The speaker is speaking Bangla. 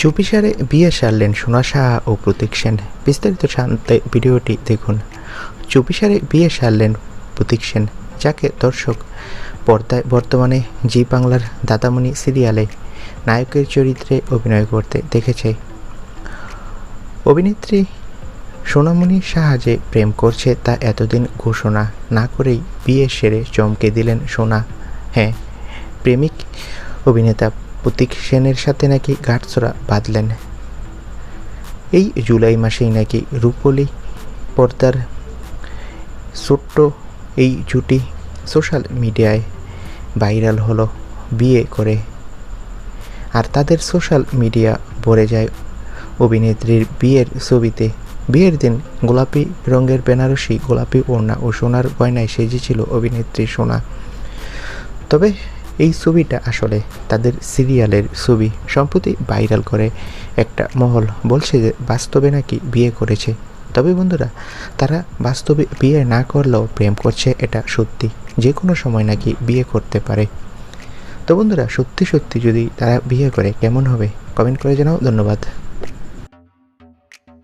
চুপিসারে বিয়ে সারলেন সোনা সাহা ও প্রতীক সেন। বিস্তারিত জানতে ভিডিওটি দেখুন। চুপিসারে বিয়ে সারলেন প্রতীক সেন, যাকে দর্শক পর্দায় বর্তমানে জি বাংলার দাদামণি সিরিয়ালে নায়কের চরিত্রে অভিনয় করতে দেখেছে। অভিনেত্রী সোনামণি সাহা যে প্রেম করছে তা এতদিন ঘোষণা না করেই বিয়ে সেরে চমকে দিলেন সোনা। হ্যাঁ প্রেমিক অভিনেতা প্রতীক সেনের সাথে নাকি গাঁটছড়া বাঁধলেন। এই জুলাই মাসেই নাকি রূপলি পর্দার ছোট্ট এই জুটি সোশ্যাল মিডিয়ায় ভাইরাল হলো বিয়ে করে। আর তাদের সোশ্যাল মিডিয়া ভরে যায় অভিনেত্রীর বিয়ের ছবিতে। বিয়ের দিন গোলাপি রঙের বেনারসি, গোলাপি ওড়না ও সোনার গয়নায় সেজেছিল অভিনেত্রী সোনা। তবে এই ছবিটা আসলে তাদের সিরিয়ালের ছবি। সম্প্রতি ভাইরাল করে একটা মহল। বলছে যে বাস্তবে নাকি বিয়ে করেছে। তবে বন্ধুরা, তারা বাস্তবে বিয়ে না করলেও প্রেম করছে এটা সত্যি। যে কোনো সময় নাকি বিয়ে করতে পারে। তো বন্ধুরা, সত্যি সত্যি যদি তারা বিয়ে করে কেমন হবে? কমেন্ট করে জানাও। ধন্যবাদ।